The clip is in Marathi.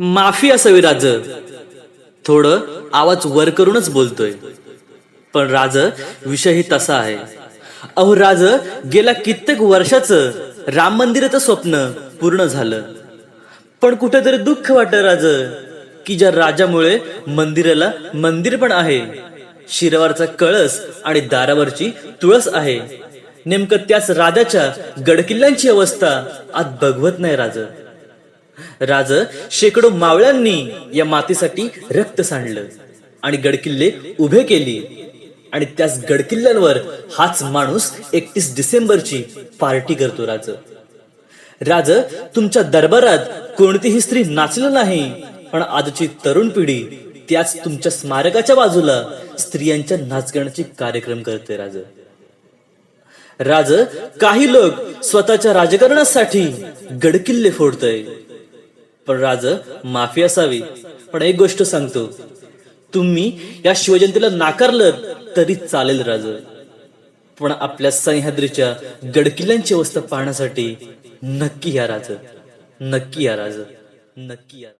माफी असावी राज. थोडं आवाज वर करूनच बोलतोय. पण राज विषयही तसा आहे. अहो राज गेल्या कित्येक वर्षाचं राम मंदिराचं स्वप्न पूर्ण झालं. पण कुठेतरी दुःख वाटत राज की ज्या राजामुळे मंदिराला मंदिर पण आहे. शिरवारचा कळस आणि दारावरची तुळस आहे. नेमकं त्याच राजाच्या गडकिल्ल्यांची अवस्था आज बघवत नाही राजा. राज शेकडो मावळ्यांनी या मातीसाठी रक्त सांडलं आणि गडकिल्ले उभे केले. आणि त्याच गडकिल्ल्यांवर हाच माणूस एकतीस डिसेंबरची पार्टी करतो राज. राज तुमच्या दरबारात कोणतीही स्त्री नाचलं नाही पण आजची तरुण पिढी त्याच तुमच्या स्मारकाच्या बाजूला स्त्रियांच्या नाचगाण्याचे कार्यक्रम करते राज. राज काही लोक स्वतःच्या राजकारणासाठी गडकिल्ले फोडतय. पण राज माफी असावी. पण एक गोष्ट सांगतो. तुम्ही या शिवजयंतीला नाकारलं तरी चालेल राज. पण आपल्या सह्याद्रीच्या गडकिल्ल्यांची अवस्था पाहण्यासाठी नक्की या राज. नक्की या राज. नक्की या.